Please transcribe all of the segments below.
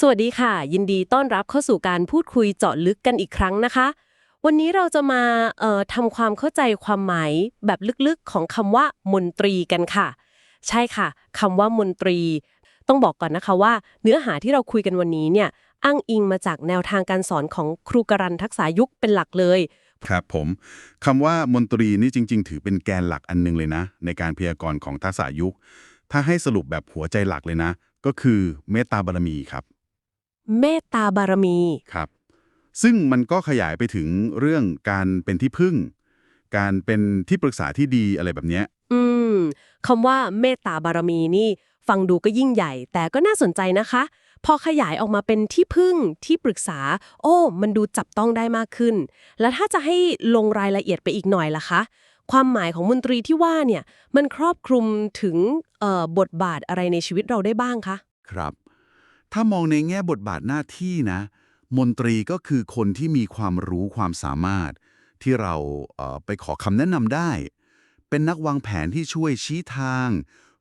สวัสดีค่ะ ยินดีต้อนรับเข้าสู่การพูดคุยเจาะลึกกันอีกครั้งนะคะ วันนี้เราจะมาเอ่อทำความเข้าใจความหมายแบบลึกๆของคำว่า มนตรีกันค่ะ ใช่ค่ะคำว่ามนตรี ต้องบอกก่อนนะคะว่า เนื้อหาที่เราคุยกันวันนี้เนี่ยอ้างอิงมาจากแนวทางการสอนของครูกรันทักษายุคเป็นหลักเลยครับผมคำว่ามนตรีนี่จริง ๆ ถือเป็นแกนหลักอันหนึงเลยนะ ในการพยากรณ์ของทักษะยุค ถ้าให้สรุปแบบหัวใจหลักเลยนะ ก็คือเมตตาบารมีครับ เมตตาบารมี ครับ ซึ่งมันก็ขยายไปถึงเรื่องการเป็นที่พึ่ง การเป็นที่ปรึกษาที่ดีอะไรแบบเนี้ย อืมคำว่าเมตตาบารมีนี่ ฟังดูก็ยิ่งใหญ่ แต่ก็น่าสนใจนะคะ พอขยายออกมาเป็นที่พึ่งที่ปรึกษา โอ้ มันดูจับต้องได้มากขึ้น แล้วถ้าจะให้ลงรายละเอียดไปอีกหน่อยล่ะคะ ความหมายของมนตรีที่ว่าเนี่ย มันครอบคลุมถึงเอ่อบทบาทอะไรในชีวิตเราได้บ้างคะ ครับ ถ้ามองในแง่บทบาทหน้าที่นะ มนตรีก็คือคนที่มีความรู้ความสามารถ ที่เราเไปขอคำแนะนำได้ เป็นนักวางแผนที่ช่วยชี้ทาง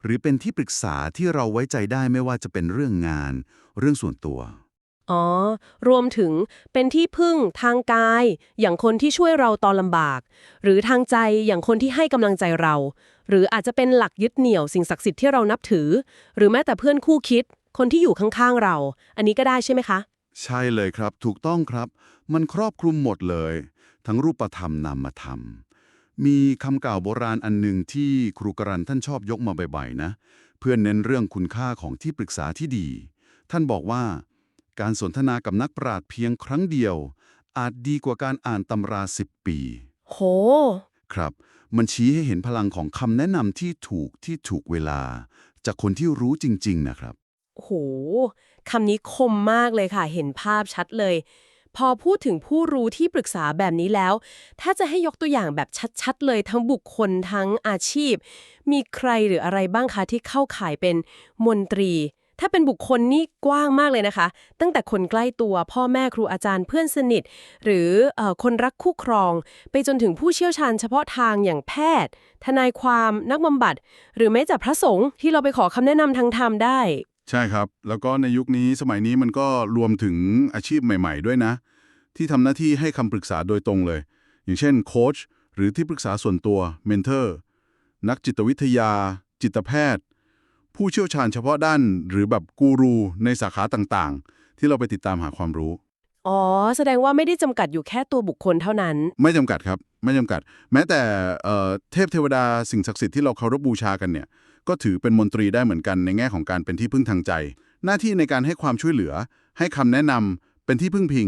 หรือเป็นที่ปรึกษาที่เราไว้ใจได้ไม่ว่าจะเป็นเรื่องงาน เรื่องส่วนตัว อ๋อ รวมถึงเป็นที่พึ่งทางกาย อย่างคนที่ช่วยเราตอนลำบาก หรือทางใจอย่างคนที่ให้กำลังใจเรา หรืออาจจะเป็นหลักยึดเหนี่ยวสิ่งศักดิ์สิทธิ์ที่เรานับถือ หรือแม้แต่เพื่อนคู่คิด คนที่อยู่ข้างๆเรา อันนี้ก็ได้ใช่ไหมคะ ใช่เลยครับ ถูกต้องครับ มันครอบคลุมหมดเลย ทั้งรูปธรรมนามธรรม มีคำกล่าวโบราณอันหนึ่งที่ครูกรันท่านชอบยกมาบ่อยๆนะ เพื่อเน้นเรื่องคุณค่าของที่ปรึกษาที่ดี ท่านบอกว่า การสนทนากับนักปราชญ์เพียงครั้งเดียว อาจดีกว่าการอ่านตำราสิบปี โห ครับ มันชี้ให้เห็นพลังของคำแนะนำที่ถูกที่ถูกเวลา จากคนที่รู้จริง ๆ นะครับ โหคำนี้คมมากเลยค่ะ เห็นภาพชัดเลย พอพูดถึงผู้รู้ที่ปรึกษาแบบนี้แล้ว ถ้าจะให้ยกตัวอย่างแบบชัดๆ เลยทั้งบุคคลทั้งอาชีพ มีใครหรืออะไรบ้างคะที่เข้าข่ายเป็นมนตรี ถ้าเป็นบุคคลนี่กว้างมากเลยนะคะ ตั้งแต่คนใกล้ตัว พ่อแม่ครูอาจารย์เพื่อนสนิท หรือเออคนรักคู่ครอง ไปจนถึงผู้เชี่ยวชาญเฉพาะทางอย่างแพทย์ ทนายความนักบำบัด หรือแม้แต่พระสงฆ์ที่เราไปขอคำแนะนำทางธรรมได้ ใช่ครับ แล้วก็ในยุคนี้สมัยนี้มันก็รวมถึงอาชีพใหม่ ๆ ด้วยนะ ที่ทำหน้าที่ให้คำปรึกษาโดยตรงเลย อย่างเช่นโค้ชหรือที่ปรึกษาส่วนตัวเมนเทอร์นักจิตวิทยา จิตแพทย์ ผู้เชี่ยวชาญเฉพาะด้านหรือแบบกูรูในสาขาต่างๆ ที่เราไปติดตามหาความรู้ อ๋อ แสดงว่าไม่ได้จำกัดอยู่แค่ตัวบุคคลเท่านั้น ไม่จำกัดครับ ไม่จำกัด แม้แต่เอ่อเทพเทวดาสิ่งศักดิ์สิทธิ์ที่เราเคารพบูชากันเนี่ย ก็ถือเป็นมนตรีได้เหมือนกันในแง่ของการเป็นที่พึ่งทางใจ หน้าที่ในการให้ความช่วยเหลือ ให้คำแนะนำเป็นที่พึ่งพิง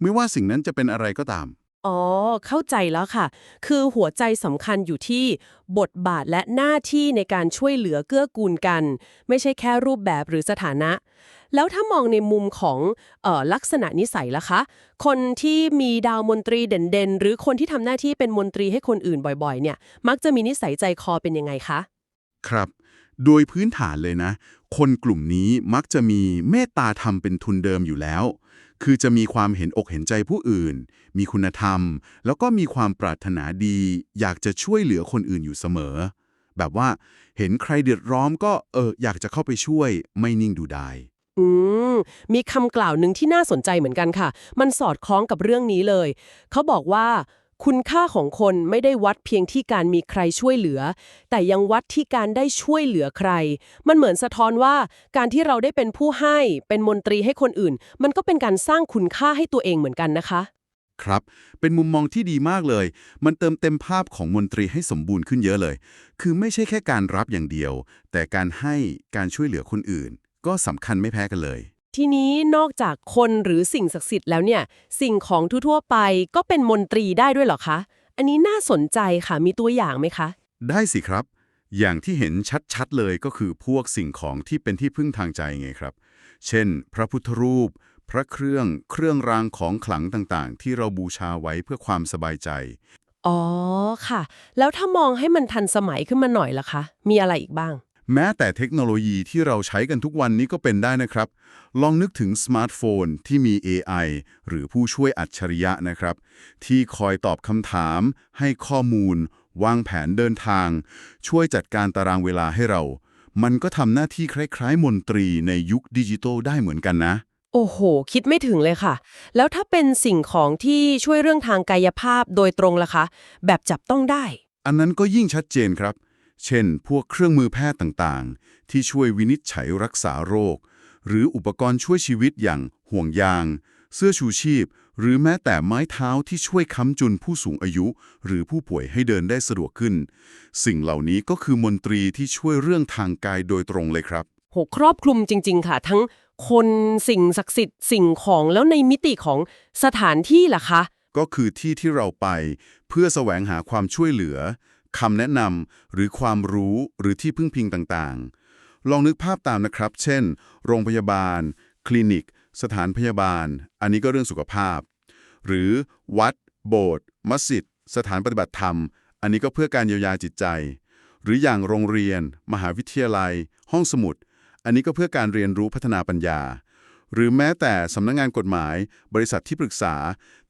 ไม่ว่าสิ่งนั้นจะเป็นอะไรก็ตาม อ๋อ เข้าใจแล้วค่ะ คือหัวใจสำคัญอยู่ที่ บทบาทและหน้าที่ในการช่วยเหลือเกื้อกูลกัน ไม่ใช่แค่รูปแบบหรือสถานะ แล้วถ้ามองในมุมของออลักษณะนิสัยล่ะคะ คนที่มีดาวมนตรีเด่นๆ หรือคนที่ทำหน้าที่เป็นมนตรีให้คนอื่นบ่อยๆ เนี่ย มักจะมีนิสัยใจคอเป็นยังไงคะ ครับ โดยพื้นฐานเลยนะ คนกลุ่มนี้มักจะมีเมตตาธรรมเป็นทุนเดิมอยู่แล้ว คือจะมีความเห็นอกเห็นใจผู้อื่น มีคุณธรรม แล้วก็มีความปรารถนาดี อยากจะช่วยเหลือคนอื่นอยู่เสมอ แบบว่าเห็นใครเดือดร้อนก็เอออยากจะเข้าไปช่วยไม่นิ่งดูดายอืมมีคำกล่าวหนึ่งที่น่าสนใจเหมือนกันค่ะ มันสอดคล้องกับเรื่องนี้เลย เขาบอกว่า คุณค่าของคนไม่ได้วัดเพียงที่การมีใครช่วยเหลือ แต่ยังวัดที่การได้ช่วยเหลือใคร มันเหมือนสะท้อนว่าการที่เราได้เป็นผู้ให้ เป็นมนตรีให้คนอื่น มันก็เป็นการสร้างคุณค่าให้ตัวเองเหมือนกันนะคะ ครับ เป็นมุมมองที่ดีมากเลย มันเติมเต็มภาพของมนตรีให้สมบูรณ์ขึ้นเยอะเลย คือไม่ใช่แค่การรับอย่างเดียว แต่การให้การช่วยเหลือคนอื่น ก็สำคัญไม่แพ้กันเลย ทีนี้นอกจากคนหรือสิ่งศักดิ์สิทธิ์แล้วเนี่ย สิ่งของทั่วๆไปก็เป็นมนตรีได้ด้วยเหรอคะ อันนี้น่าสนใจค่ะ มีตัวอย่างไหมคะ ได้สิครับ อย่างที่เห็นชัดๆเลยก็คือพวกสิ่งของที่เป็นที่พึ่งทางใจไงครับ เช่น พระพุทธรูป พระเครื่อง เครื่องรางของขลังต่างๆ ที่เราบูชาไว้เพื่อความสบายใจ อ๋อค่ะ แล้วถ้ามองให้มันทันสมัยขึ้นมาหน่อยล่ะคะ มีอะไรอีกบ้าง แม้แต่เทคโนโลยีที่เราใช้กันทุกวันนี้ก็เป็นได้นะครับ ลองนึกถึงสมาร์ทโฟนที่มี AI หรือผู้ช่วยอัจฉริยะนะครับ ที่คอยตอบคำถาม ให้ข้อมูล วางแผนเดินทาง ช่วยจัดการตารางเวลาให้เรา มันก็ทำหน้าที่คล้ายๆ มนตรีในยุคดิจิทัลได้เหมือนกันนะโอ้โอ้โห คิดไม่ถึงเลยค่ะ แล้วถ้าเป็นสิ่งของที่ช่วยเรื่องทางกายภาพโดยตรงล่ะคะ แบบจับต้องได้ อันนั้นก็ยิ่งชัดเจนครับ เช่น พวกเครื่องมือแพทย์ต่างๆ ที่ช่วยวินิจฉัยรักษาโรค หรืออุปกรณ์ช่วยชีวิตอย่างห่วงยาง เสื้อชูชีพ หรือแม้แต่ไม้เท้าที่ช่วยค้ำจุนผู้สูงอายุ หรือผู้ป่วยให้เดินได้สะดวกขึ้น สิ่งเหล่านี้ก็คือมนตรีที่ช่วยเรื่องทางกายโดยตรงเลยครับโหครอบคลุมจริง ๆ ค่ะ ทั้งคนสิ่งศักดิ์สิทธิ์สิ่งของแล้วในมิติของสถานที่ล่ะคะ ก็คือที่ที่เราไปเพื่อแสวงหาความช่วยเหลือ คำแนะนำหรือความรู้หรือที่พึ่งพิงต่างๆ ลองนึกภาพตามนะครับ เช่น โรงพยาบาล คลินิก สถานพยาบาล อันนี้ก็เรื่องสุขภาพ หรือวัด โบสถ์มัสยิด สถานปฏิบัติธรรม อันนี้ก็เพื่อการเยียวยาจิตใจ หรืออย่างโรงเรียน มหาวิทยาลัย ห้องสมุด อันนี้ก็เพื่อการเรียนรู้พัฒนาปัญญา หรือแม้แต่สำนักงงานกฎหมาย บริษัทที่ปรึกษา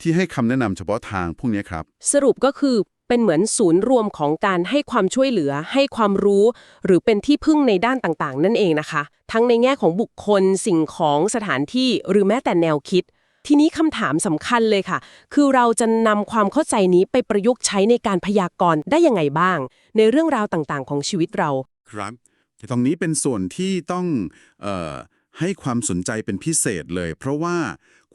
ที่ให้คำแนะนำเฉพาะทางพวกนี้ครับ สรุปก็คือ เป็นเหมือนศูนย์รวมของการให้ความช่วยเหลือ ให้ความรู้ หรือเป็นที่พึ่งในด้านต่างๆ นั่นเองนะคะ ทั้งในแง่ของบุคคล สิ่งของสถานที่หรือแม้แต่แนวคิด ทีนี้คำถามสำคัญเลยค่ะ คือเราจะนำความเข้าใจนี้ไปประยุกต์ใช้ในการพยากรณ์ได้ยังไงบ้าง ในเรื่องราวต่างๆ ของชีวิตเรา ครับตรงนี้เป็นส่วนที่ต้องเออให้ความสนใจเป็นพิเศษเลย เพราะว่า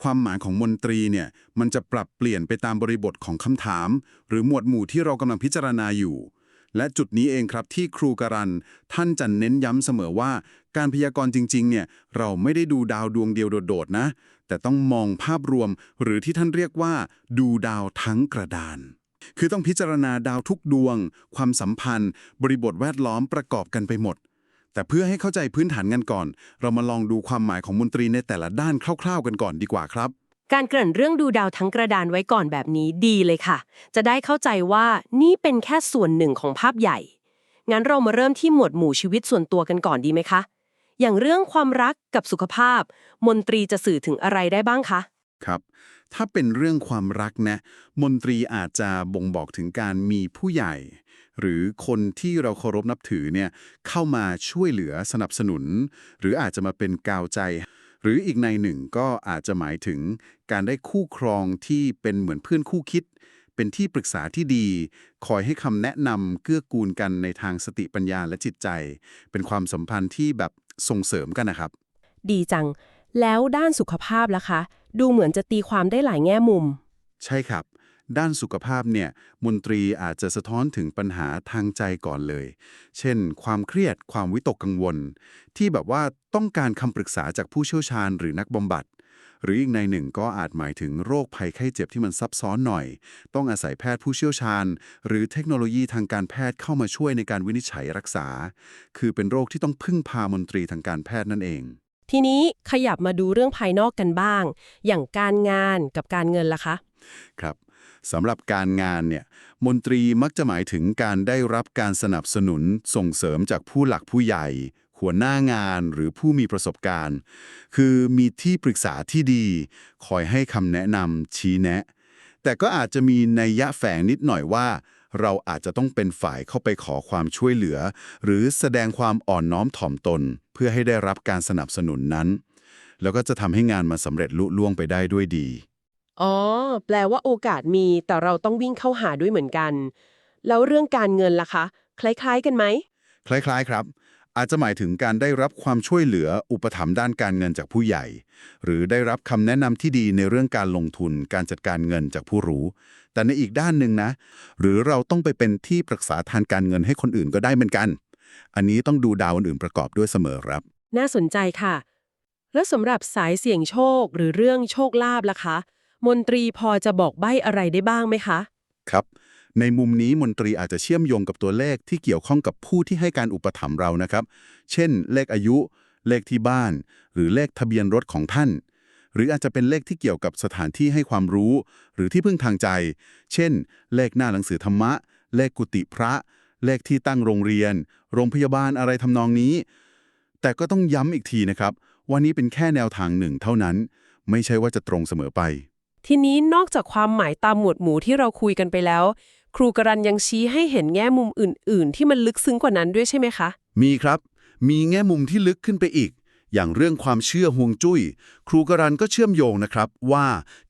ความหมายของมนตรีเนี่ยมันจะปรับเปลี่ยนไปตามบริบทของคำถาม หรือหมวดหมู่ที่เรากำลังพิจารณาอยู่ และจุดนี้เองครับที่ครูการัน ท่านจะเน้นย้ำเสมอว่า การพยากรณ์จริง ๆ เนี่ยเราไม่ได้ดูดาวดวงเดียวโดดๆนะ แต่ต้องมองภาพรวม หรือที่ท่านเรียกว่า ดูดาวทั้งกระดาน คือต้องพิจารณาดาวทุกดวง ความสัมพันธ์ บริบทแวดล้อมประกอบกันไปหมด แต่เพื่อให้เข้าใจพื้นฐานกันก่อน เรามาลองดูความหมายของมนตรีในแต่ละด้านคร่าว ๆ กันก่อนดีกว่าครับ การเกริ่นเรื่องดูดาวทั้งกระดานไว้ก่อนแบบนี้ดีเลยค่ะ จะได้เข้าใจว่านี่เป็นแค่ส่วนหนึ่งของภาพใหญ่ งั้นเรามาเริ่มที่หมวดหมู่ชีวิตส่วนตัวกันก่อนดีไหมคะ อย่างเรื่องความรักกับสุขภาพ มนตรีจะสื่อถึงอะไรได้บ้างคะครับ ถ้าเป็นเรื่องความรักนะ มนตรีอาจจะบ่งบอกถึงการมีผู้ใหญ่ หรือคนที่เราเคารพนับถือเนี่ยเข้ามาช่วยเหลือสนับสนุน หรืออาจจะมาเป็นกาวใจ หรืออีกในหนึ่งก็อาจจะหมายถึงการได้คู่ครองที่เป็นเหมือนเพื่อนคู่คิด เป็นที่ปรึกษาที่ดี คอยให้คำแนะนำเกื้อกูลกันในทางสติปัญญาและจิตใจ เป็นความสัมพันธ์ที่แบบส่งเสริมกันนะครับ ดีจัง แล้วด้านสุขภาพล่ะคะ ดูเหมือนจะตีความได้หลายแง่มุม ใช่ครับ ด้านสุขภาพเนี่ยมนตรีอาจจะสะท้อนถึงปัญหาทางใจก่อนเลย เช่น ความเครียดความวิตกกังวล ที่แบบว่าต้องการคำปรึกษาจากผู้เชี่ยวชาญหรือนักบำบัด หรืออีกในหนึ่งก็อาจหมายถึงโรคภัยไข้เจ็บที่มันซับซ้อนหน่อย ต้องอาศัยแพทย์ผู้เชี่ยวชาญ หรือเทคโนโลยีทางการแพทย์เข้ามาช่วยในการวินิจฉัยรักษา คือเป็นโรคที่ต้องพึ่งพามนตรีทางการแพทย์นั่นเองทีนี้ขยับมาดูเรื่องภายนอกกันบ้าง อย่างการงานกับการเงินล่ะคะ ครับ สำหรับการงานเนี่ยมนตรีมักจะหมายถึงการได้รับการสนับสนุนส่งเสริมจากผู้หลักผู้ใหญ่ หัวหน้างานหรือผู้มีประสบการณ์ คือมีที่ปรึกษาที่ดี คอยให้คำแนะนำชี้แนะ แต่ก็อาจจะมีนัยยะแฝงนิดหน่อยว่า เราอาจจะต้องเป็นฝ่ายเข้าไปขอความช่วยเหลือ หรือแสดงความอ่อนน้อมถ่อมตน เพื่อให้ได้รับการสนับสนุนนั้น แล้วก็จะทำให้งานมาสำเร็จลุล่วงไปได้ด้วยดี อ๋อ แปลว่าโอกาสมี แต่เราต้องวิ่งเข้าหาด้วยเหมือนกัน แล้วเรื่องการเงินล่ะคะ คล้ายๆกันไหม คล้ายๆครับ อาจจะหมายถึงการได้รับความช่วยเหลืออุปถัมภ์ด้านการเงินจากผู้ใหญ่ หรือได้รับคำแนะนำที่ดีในเรื่องการลงทุนการจัดการเงินจากผู้รู้ แต่ในอีกด้านหนึ่งนะ หรือเราต้องไปเป็นที่ปรึกษาทางการเงินให้คนอื่นก็ได้เหมือนกัน อันนี้ต้องดูดาวอื่นๆประกอบด้วยเสมอครับ น่าสนใจค่ะ แล้วสำหรับสายเสี่ยงโชคหรือเรื่องโชคลาภล่ะคะ มนตรีพอจะบอกใบ้อะไรได้บ้างไหมคะ ครับ ในมุมนี้มนตรีอาจจะเชื่อมโยงกับตัวเลขที่เกี่ยวข้องกับผู้ที่ให้การอุปถัมภ์เรานะครับ เช่น เลขอายุ เลขที่บ้าน หรือเลขทะเบียนรถของท่าน หรืออาจจะเป็นเลขที่เกี่ยวกับสถานที่ให้ความรู้ หรือที่พึ่งทางใจ เช่น เลขหน้าหนังสือธรรมะ เลขกุฏิพระ เลขที่ตั้งโรงเรียน โรงพยาบาลอะไรทำนองนี้ แต่ก็ต้องย้ำอีกทีนะครับว่านี้เป็นแค่แนวทางหนึ่งเท่านั้น ไม่ใช่ว่าจะตรงเสมอไป ทีนี้นอกจากความหมายตามหมวดหมู่ที่เราคุยกันไปแล้ว ครูกรันยังชี้ให้เห็นแง่มุมอื่น ๆ ที่มันลึกซึ้งกว่านั้นด้วยใช่ไหมคะ มีครับ มีแง่มุมที่ลึกขึ้นไปอีก อย่างเรื่องความเชื่อฮวงจุ้ย ครูกรันก็เชื่อมโยงนะครับว่า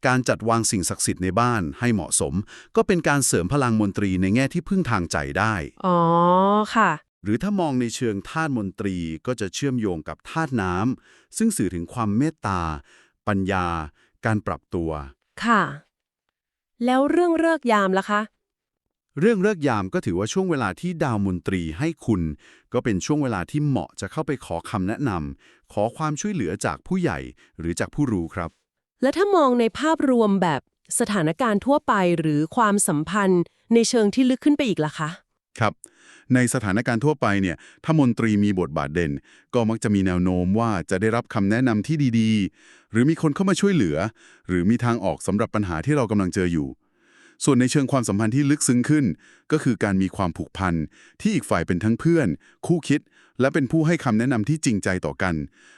การจัดวางสิ่งศักดิ์สิทธิ์ในบ้านให้เหมาะสม ก็เป็นการเสริมพลังมนตรีในแง่ที่พึ่งทางใจได้ อ๋อค่ะหรือถ้ามองในเชิงธาตุมนตรีก็จะเชื่อมโยงกับธาตุน้ำซึ่งสื่อถึงความเมตตา ปัญญา การปรับตัว ค่ะ แล้วเรื่องเลิกษ์ยามล่ะคะ เรื่องเลิกยามก็ถือว่าช่วงเวลาที่ดาวมนตรีให้คุณ ก็เป็นช่วงเวลาที่เหมาะจะเข้าไปขอคำแนะนำขอความช่วยเหลือจากผู้ใหญ่หรือจากผู้รู้ครับ และถ้ามองในภาพรวมแบบสถานการณ์ทั่วไปหรือความสัมพันธ์ในเชิงที่ลึกขึ้นไปอีกล่ะคะ ครับ ในสถานการณ์ทั่วไปเนี่ยถ้ามนตรีมีบทบาทเด่น ก็มักจะมีแนวโน้มว่าจะได้รับคำแนะนำที่ดีๆ หรือมีคนเข้ามาช่วยเหลือ หรือมีทางออกสำหรับปัญหาที่เรากำลังเจออยู่ ส่วนในเชิงความสัมพันธ์ที่ลึกซึ้งขึ้น ก็คือการมีความผูกพันที่อีกฝ่ายเป็นทั้งเพื่อน คู่คิด และเป็นผู้ให้คำแนะนำที่จริงใจต่อกัน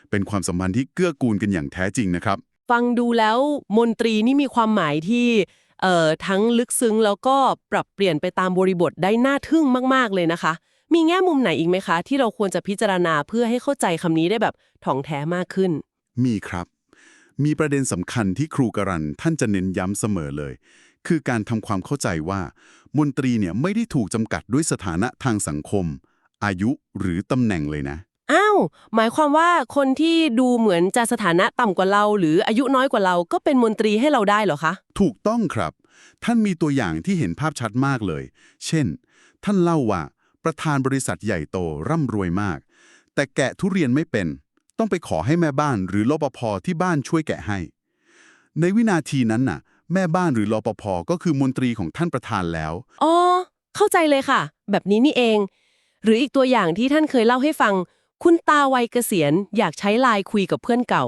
เป็นความสัมพันธ์ที่เกื้อกูลกันอย่างแท้จริงนะครับ ฟังดูแล้วมนตรีนี่มีความหมายที่ เอ่อทั้งลึกซึ้งแล้วก็ปรับเปลี่ยนไปตามบริบทได้น่าทึ่งมากๆเลยนะคะ มีแง่มุมไหนอีกไหมคะ ที่เราควรจะพิจารณาเพื่อให้เข้าใจคำนี้ได้แบบถ่องแท้มากขึ้น มีครับ มีประเด็นสำคัญที่ครูกรันท่านจะเน้นย้ำเสมอเลย คือการทำความเข้าใจว่า มนตรีเนี่ยไม่ได้ถูกจำกัดด้วยสถานะทางสังคม อายุหรือตำแหน่งเลยนะ อ้าว หมายความว่าคนที่ดูเหมือนจะสถานะต่ำกว่าเรา หรืออายุน้อยกว่าเราก็เป็นมนตรีให้เราได้เหรอคะ ถูกต้องครับ ท่านมีตัวอย่างที่เห็นภาพชัดมากเลย เช่น ท่านเล่าว่า ประธานบริษัทใหญ่โตร่ำรวยมาก แต่แกะทุเรียนไม่เป็น ต้องไปขอให้แม่บ้านหรือรปภที่บ้านช่วยแกะให้ ในวินาทีนั้นน่ะ แม่บ้านหรือรปภก็คือมนตรีของท่านประธานแล้ว อ๋อ เข้าใจเลยค่ะ แบบนี้นี่เอง หรืออีกตัวอย่างที่ท่านเคยเล่าให้ฟัง คุณตาวัยเกษียณอยากใช้ไลน์คุยกับเพื่อนเก่า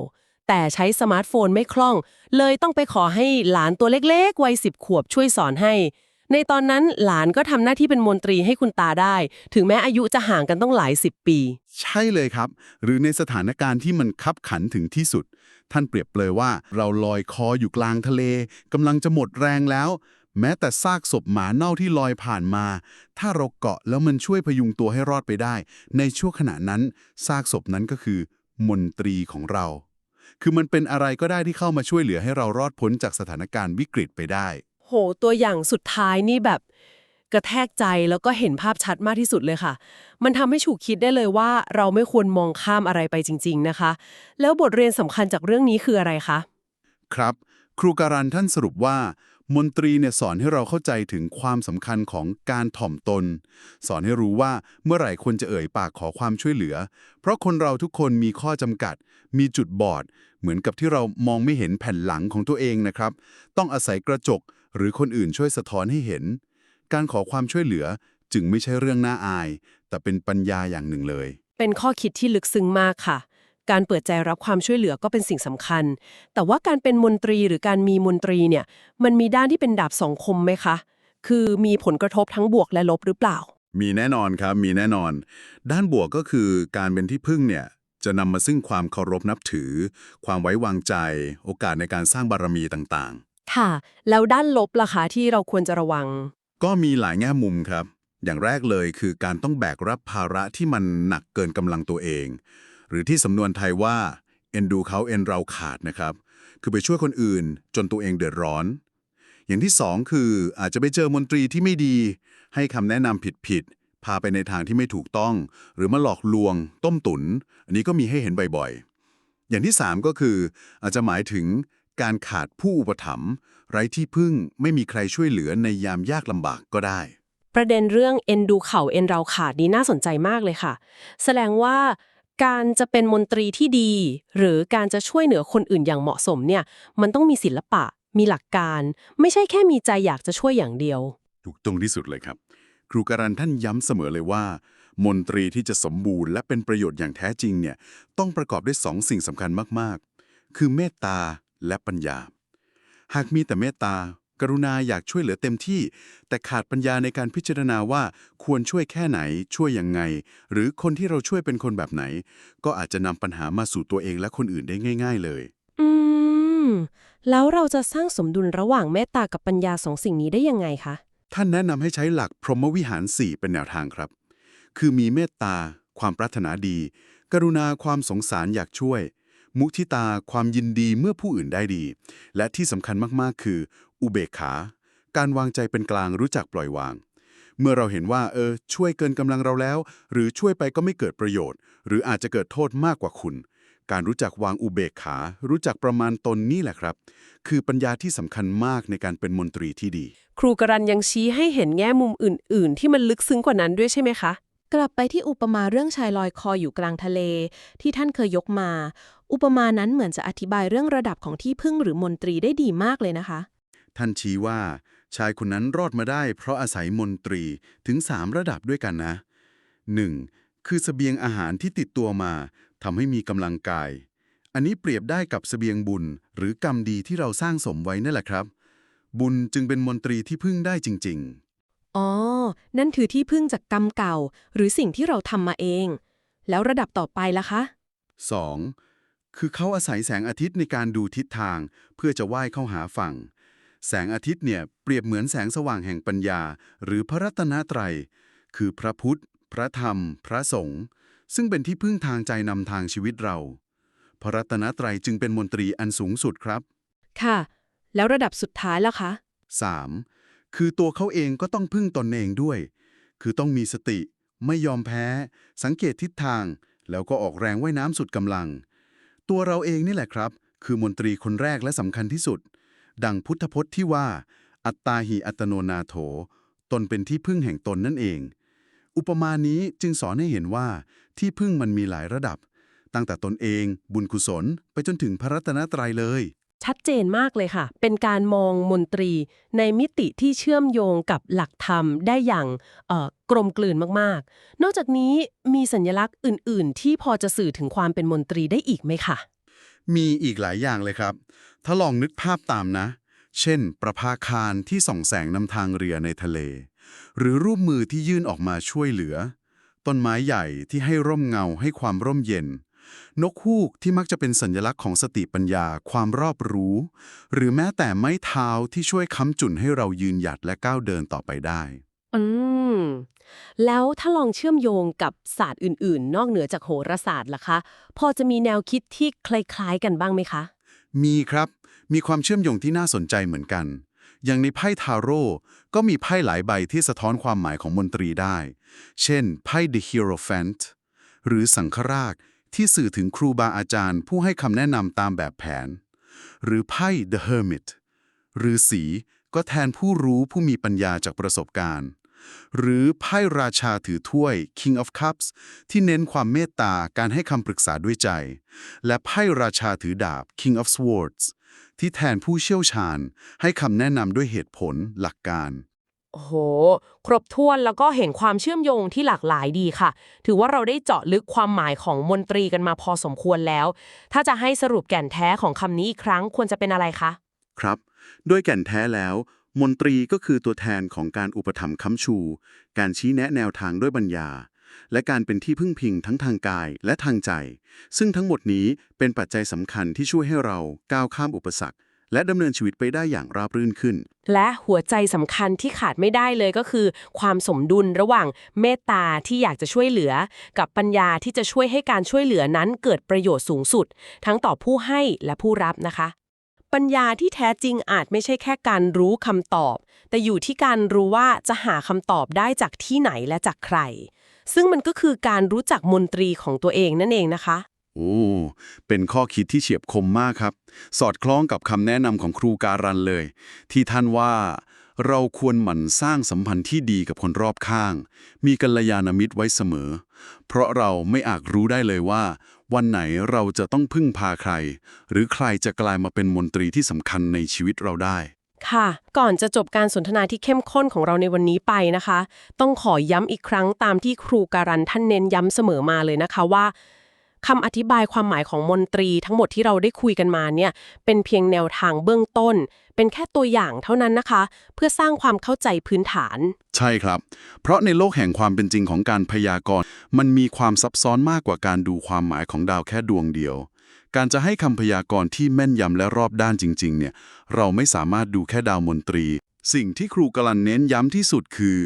แต่ใช้สมาร์ทโฟนไม่คล่อง เลยต้องไปขอให้หลานตัวเล็กๆ วัยสิบขวบช่วยสอนให้ ในตอนนั้นหลานก็ทำหน้าที่เป็นมนตรีให้คุณตาได้ ถึงแม้อายุจะห่างกันต้องหลายสิบปี ใช่เลยครับ หรือในสถานการณ์ที่มันคับขันถึงที่สุด ท่านเปรียบเปรยว่า เราลอยคออยู่กลางทะเลกำลังจะหมดแรงแล้ว แม้แต่ซากศพหมาเน่าที่ลอยผ่านมา ถ้าเราเกาะแล้วมันช่วยพยุงตัวให้รอดไปได้ ในช่วงขณะนั้น ซากศพนั้นก็คือ มนตรีของเรา คือมันเป็นอะไรก็ได้ที่เข้ามาช่วยเหลือให้เรารอดพ้นจากสถานการณ์วิกฤตไปได้ โห ตัวอย่างสุดท้ายนี่แบบ กระแทกใจแล้วก็เห็นภาพชัดมากที่สุดเลยค่ะ มันทำให้ฉุกคิดได้เลยว่า เราไม่ควรมองข้ามอะไรไปจริง ๆนะคะ แล้วบทเรียนสำคัญจากเรื่องนี้คืออะไรคะ ครับ ครูการันท่านสรุปว่า มนตรีเนี่ยสอนให้เราเข้าใจถึงความสำคัญของการถ่อมตน สอนให้รู้ว่าเมื่อไหร่ควรจะเอ่ยปากขอความช่วยเหลือ เพราะคนเราทุกคนมีข้อจำกัด มีจุดบอด เหมือนกับที่เรามองไม่เห็นแผ่นหลังของตัวเองนะครับ ต้องอาศัยกระจกหรือคนอื่นช่วยสะท้อนให้เห็น การขอความช่วยเหลือจึงไม่ใช่เรื่องน่าอาย แต่เป็นปัญญาอย่างหนึ่งเลย เป็นข้อคิดที่ลึกซึ้งมากค่ะ การเปิดใจรับความช่วยเหลือก็เป็นสิ่งสำคัญ แต่ว่าการเป็นมนตรีหรือการมีมนตรีเนี่ย มันมีด้านที่เป็นดาบสองคมไหมคะ คือมีผลกระทบทั้งบวกและลบหรือเปล่า มีแน่นอนครับ มีแน่นอน ด้านบวกก็คือการเป็นที่พึ่งเนี่ยจะนำมาซึ่งความเคารพนับถือ ความไว้วางใจ โอกาสในการสร้างบารมีต่างค่ะ แล้วด้านลบล่ะคะที่เราควรจะระวังๆก็มีหลายแง่มุมครับ อย่างแรกเลยคือการต้องแบกรับภาระที่มันหนักเกินกำลังตัวเอง หรือที่สำนวนไทยว่าเอ็นดูเขาเอ็นเราขาดนะครับ คือไปช่วยคนอื่นจนตัวเองเดือดร้อน อย่างที่สองคืออาจจะไปเจอมนตรีที่ไม่ดี ให้คำแนะนำผิดๆ พาไปในทางที่ไม่ถูกต้อง หรือมาหลอกลวง ต้มตุน อันนี้ก็มีให้เห็นบ่อยๆ อย่างที่สามก็คืออาจจะหมายถึงการขาดผู้อุปถัมภ์ไร้ที่พึ่งไม่มีใครช่วยเหลือในยามยากลำบากก็ได้ ประเด็นเรื่องเอ็นดูเข่าเอ็นเราขาดนี้น่าสนใจมากเลยค่ะ แสดงว่า การจะเป็นมนตรีที่ดี หรือการจะช่วยเหนือคนอื่นอย่างเหมาะสมเนี่ย มันต้องมีศิลปะ มีหลักการ ไม่ใช่แค่มีใจอยากจะช่วยอย่างเดียว ถูกตรงที่สุดเลยครับ ครูการันท่านย้ำเสมอเลยว่า มนตรีที่จะสมบูรณ์และเป็นประโยชน์อย่างแท้จริงเนี่ยต้องประกอบด้วยสองสิ่งสำคัญมากๆ คือเมตตาและปัญญา หากมีแต่เมตตา กรุณาอยากช่วยเหลือเต็มที่ แต่ขาดปัญญาในการพิจารณาว่าควรช่วยแค่ไหนช่วยยังไง หรือคนที่เราช่วยเป็นคนแบบไหน ก็อาจจะนำปัญหามาสู่ตัวเองและคนอื่นได้ง่าย ๆ เลย อืม แล้วเราจะสร้างสมดุลระหว่างเมตตากับปัญญาสองสิ่งนี้ได้ยังไงคะ ท่านแนะนำให้ใช้หลักพรหมวิหาร 4 เป็นแนวทางครับ คือมีเมตตา ความปรารถนาดี กรุณาความสงสารอยากช่วย มุทิตาความยินดีเมื่อผู้อื่นได้ดี และที่สำคัญมากๆ คือ อุเบกขา การวางใจเป็นกลางรู้จักปล่อยวาง เมื่อเราเห็นว่า เออ ช่วยเกินกำลังเราแล้ว หรือช่วยไปก็ไม่เกิดประโยชน์ หรืออาจจะเกิดโทษมากกว่าคุณ การรู้จักวางอุเบกขา รู้จักประมาณตนนี่แหละครับ คือปัญญาที่สำคัญมากในการเป็นมนตรีที่ดี ครูกรันยังชี้ให้เห็นแง่มุมอื่น ๆ ที่มันลึกซึ้งกว่านั้นด้วยใช่ไหมคะกลับไปที่อุปมาเรื่องชายลอยคออยู่กลางทะเล ที่ท่านเคยยกมา อุปมานั้นเหมือนจะอธิบายเรื่องระดับของที่พึ่งหรือมนตรีได้ดีมากเลยนะคะ ท่านชี้ว่า ชายคนนั้นรอดมาได้ เพราะอาศัยมนตรีถึง 3 ระดับด้วยกันนะ 1. คือเสบียงอาหารที่ติดตัวมาทำให้มีกำลังกาย อันนี้เปรียบได้กับเสบียงบุญ หรือกรรมดีที่เราสร้างสมไว้นั่นแหละครับ บุญจึงเป็นมนตรีที่พึ่งได้จริงอ๋อ นั่นคือที่พึ่งจากกรรมเก่า หรือสิ่งที่เราทำมาเอง แล้วระดับต่อไปล่ะคะๆ 2. คือเขาอาศัยแสงอาทิตย์ในการดูทิศทาง เพื่อจะว่ายเข้าหาฝั่ง แสงอาทิตย์เนี่ยเปรียบเหมือนแสงสว่างแห่งปัญญา หรือพระรัตนตรัย คือพระพุทธ พระธรรม พระสงฆ์ซึ่งเป็นที่พึ่งทางใจนำทางชีวิตเรา พระรัตนตรัยจึงเป็นมนตรีอันสูงสุดครับ ค่ะ แล้วระดับสุดท้ายล่ะคะ 3. คือตัวเขาเองก็ต้องพึ่งตนเองด้วย คือต้องมีสติ ไม่ยอมแพ้ สังเกตทิศทาง แล้วก็ออกแรงว่ายน้ำสุดกำลัง ตัวเราเองนี่แหละครับ คือมนตรีคนแรกและสำคัญที่สุด ดังพุทธพจน์ที่ว่า อัตตาหิอัตโนนาโถ ตนเป็นที่พึ่งแห่งตนนั่นเอง อุปมานี้จึงสอนให้เห็นว่าที่พึ่งมันมีหลายระดับ ตั้งแต่ตนเอง บุญกุศล ไปจนถึงพระรัตนตรัยเลย ชัดเจนมากเลยค่ะ เป็นการมองมนตรีในมิติที่เชื่อมโยงกับหลักธรรมได้อย่างกลมกลืนมากๆ นอกจากนี้มีสัญลักษณ์อื่น ๆ ที่พอจะสื่อถึงความเป็นมนตรีได้อีกไหมคะมีอีกหลายอย่างเลยครับ ถ้าลองนึกภาพตามนะ เช่น ประภาคารที่ส่องแสงนำทางเรือในทะเล หรือรูปมือที่ยื่นออกมาช่วยเหลือ ต้นไม้ใหญ่ที่ให้ร่มเงาให้ความร่มเย็น นกฮูกที่มักจะเป็นสัญลักษณ์ของสติปัญญา ความรอบรู้ หรือแม้แต่ไม้เท้าที่ช่วยค้ำจุนให้เรายืนหยัดและก้าวเดินต่อไปได้ อืม แล้วถ้าลองเชื่อมโยงกับศาสตร์อื่น ๆ นอกเหนือจากโหราศาสตร์ล่ะคะ พอจะมีแนวคิดที่คล้าย ๆ กันบ้างไหมคะ มีครับ มีความเชื่อมโยงที่น่าสนใจเหมือนกัน อย่างในไพ่ทาโร่ก็มีไพ่หลายใบที่สะท้อนความหมายของมนตรีได้ เช่น ไพ่ The Hierophant หรือสังฆราช ที่สื่อถึงครูบาอาจารย์ ผู้ให้คำแนะนำตามแบบแผน หรือไพ่ The Hermit หรือสีก็แทนผู้รู้ผู้มีปัญญาจากประสบการณ์ หรือไพ่ราชาถือถ้วย King of Cups ที่เน้นความเมตตาการให้คำปรึกษาด้วยใจ และไพ่ราชาถือดาบ King of Swords ที่แทนผู้เชี่ยวชาญ ให้คำแนะนำด้วยเหตุผลหลักการ โอ้โห ครบถ้วนแล้วก็เห็นความเชื่อมโยงที่หลากหลายดีค่ะ ถือว่าเราได้เจาะลึกความหมายของมนตรีกันมาพอสมควรแล้ว ถ้าจะให้สรุปแก่นแท้ของคำนี้อีกครั้งควรจะเป็นอะไรคะ ครับโดยแก่นแท้แล้ว มนตรีก็คือตัวแทนของการอุปถัมภ์ค้ำชู การชี้แนะแนวทางด้วยปัญญา และการเป็นที่พึ่งพิงทั้งทางกายและทางใจ ซึ่งทั้งหมดนี้เป็นปัจจัยสำคัญที่ช่วยให้เราก้าวข้ามอุปสรรค และดำเนินชีวิตไปได้อย่างราบรื่นขึ้น และหัวใจสำคัญที่ขาดไม่ได้เลยก็คือ ความสมดุลระหว่างเมตตาที่อยากจะช่วยเหลือ กับปัญญาที่จะช่วยให้การช่วยเหลือนั้นเกิดประโยชน์สูงสุด ทั้งต่อผู้ให้และผู้รับนะคะ ปัญญาที่แท้จริงอาจไม่ใช่แค่การรู้คำตอบ แต่อยู่ที่การรู้ว่าจะหาคำตอบได้จากที่ไหนและจากใคร ซึ่งมันก็คือการรู้จักมนตรีของตัวเองนั่นเองนะคะ โอ้ เป็นข้อคิดที่เฉียบคมมากครับ สอดคล้องกับคำแนะนำของครูการันเลย ที่ท่านว่าเราควรหมั่นสร้างสัมพันธ์ที่ดีกับคนรอบข้าง มีกัลยาณมิตรไว้เสมอ เพราะเราไม่อาจรู้ได้เลยว่า วันไหนเราจะต้องพึ่งพาใคร หรือใครจะกลายมาเป็นมนตรีที่สำคัญในชีวิตเราได้ ค่ะ ก่อนจะจบการสนทนาที่เข้มข้นของเราในวันนี้ไปนะคะ ต้องขอย้ำอีกครั้งตามที่ครูการันท่านเน้นย้ำเสมอมาเลยนะคะว่า คำอธิบายความหมายของมนตรีทั้งหมดที่เราได้คุยกันมาเนี่ยเป็นเพียงแนวทางเบื้องต้น เป็นแค่ตัวอย่างเท่านั้นนะคะ เพื่อสร้างความเข้าใจพื้นฐาน ใช่ครับ เพราะในโลกแห่งความเป็นจริงของการพยากรณ์มันมีความซับซ้อนมากกว่าการดูความหมายของดาวแค่ดวงเดียว การจะให้คำพยากรณ์ที่แม่นยำและรอบด้านจริง ๆ เนี่ยเราไม่สามารถดูแค่ดาวมนตรี สิ่งที่ครูกลันเน้นย้ำที่สุดคือ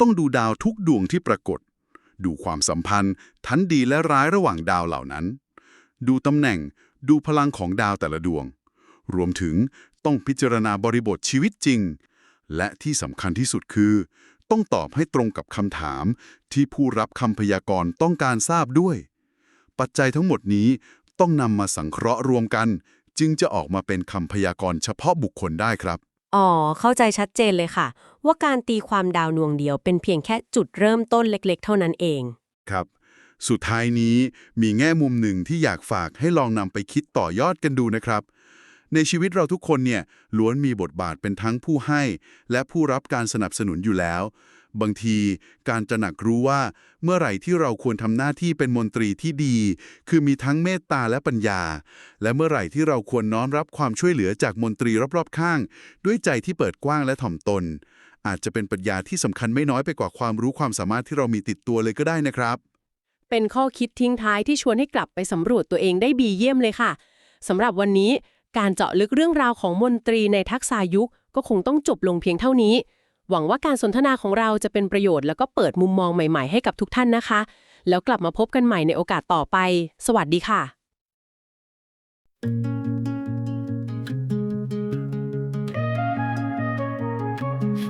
ต้องดูดาวทุกดวงที่ปรากฏ ดูความสัมพันธ์ ทั้งดีและร้ายระหว่างดาวเหล่านั้น ดูตำแหน่ง ดูพลังของดาวแต่ละดวง รวมถึงต้องพิจารณาบริบทชีวิตจริง และที่สำคัญที่สุดคือ ต้องตอบให้ตรงกับคำถาม ที่ผู้รับคำพยากรณ์ต้องการทราบด้วย ปัจจัยทั้งหมดนี้ต้องนำมาสังเคราะห์รวมกัน จึงจะออกมาเป็นคำพยากรณ์เฉพาะบุคคลได้ครับ อ๋อ เข้าใจชัดเจนเลยค่ะ ว่าการตีความดาวนวงเดียวเป็นเพียงแค่จุดเริ่มต้นเล็กๆ เท่านั้นเอง ครับ สุดท้ายนี้มีแง่มุมหนึ่งที่อยากฝากให้ลองนำไปคิดต่อยอดกันดูนะครับ ในชีวิตเราทุกคนเนี่ยล้วนมีบทบาทเป็นทั้งผู้ให้ และผู้รับการสนับสนุนอยู่แล้ว บางทีการจะหนักรู้ว่าเมื่อไหร่ที่เราควรทำหน้าที่เป็นมนตรีที่ดี คือมีทั้งเมตตาและปัญญา และเมื่อไหร่ที่เราควรน้อมรับความช่วยเหลือจากมนตรีรอบๆข้าง ด้วยใจที่เปิดกว้างและถ่อมตน อาจจะเป็นปรัชญาที่สำคัญไม่น้อยไปกว่าความรู้ความสามารถที่เรามีติดตัวเลยก็ได้นะครับ เป็นข้อคิดทิ้งท้ายที่ชวนให้กลับไปสำรวจตัวเองได้บีเยี่ยมเลยค่ะสำหรับวันนี้การเจาะลึกเรื่องราวของมนตรีในทักษายุคก็คงต้องจบลงเพียงเท่านี้ หวังว่าการสนทนาของเราจะเป็นประโยชน์แล้วก็เปิดมุมมองใหม่ ๆ ให้กับทุกท่านนะคะ แล้วกลับมาพบกันใหม่ในโอกาสต่อไป สวัสดีค่ะ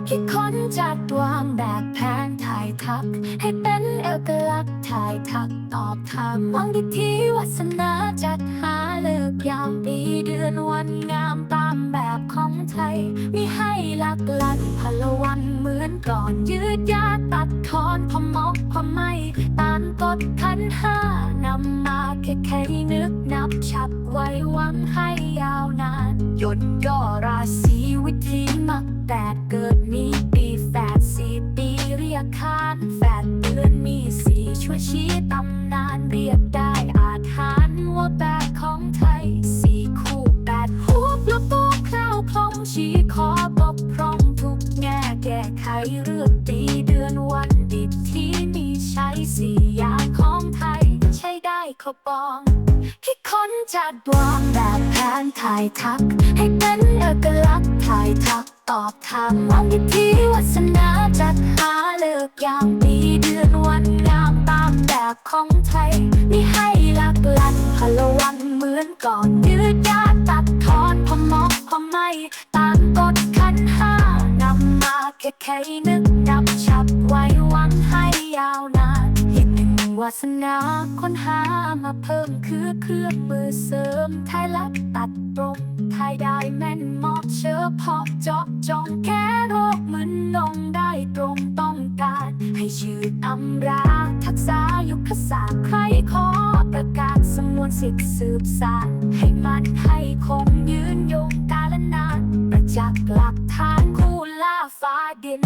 คิดค้นจัดวางแบบแผนถ่ายทัก ให้เป็นเอกลักษณ์ ถ่ายทักตอบถามมองทิทีวัสนาจัดหาเลิกยามปีเดือนวันงามตามแบบของไทยมีให้หลักลันพลวันเหมือนก่อนยืดยาตัดทอนพอมอกพอไม่ตามกฎขันห้านำมาแค่แค่นึกนับฉับไว้วังให้ยาวนานยนย่อราศีวิธีมักแปดเกิด เขาปองคิดค้นจัดวางแบบแผนถ่ายทัก ให้เป็นเอกลักษณ์ถ่ายทักตอบถามมองทิทีวัสนาจัดหาเลิกยามปีเดือนวันงามตามแบบของไทยมีให้หลักลันพลวันเหมือนก่อนยืดยาตัดทอนพอมอกพอไม่ตามกฎขันห้านำมาแค่แค่นึกนับฉับไว้วังให้ยาวน วาสนาค้นหามาเพิ่มคือเครื่องมือเสริมไทยลักตัดตรงไทยได้แม่นมอบเชื้อพอเจาะจงแก้โรคมึนลงได้ตรงต้องการ ให้ชื่อตำราทักษะยุคศาสตร์ใครขอประกาศสมวนสิทธิสืบสานให้มันให้คงยืนยงกาลนาน จักหลักฐานคู่ล่าฟ้าดิน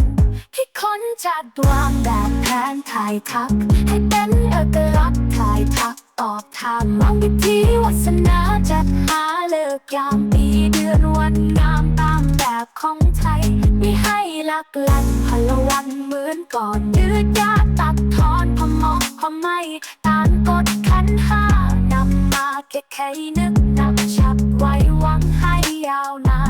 คิดค้นจัดวางแบบแผนถ่ายทัก ให้เป็นเอกลักษณ์ถ่ายทักตอบถามมองพิธีวัสนาจัดหาเลิกยามปีเดือนวันงามตามแบบของไทยไมีให้ลักลันพลวันเหมือนก่อนยืดยาตัดทอนพอมอกพอไม่ตามกฎขันห้านำมาแค่แค่นึกนับฉับไว้วังให้ยาวนาน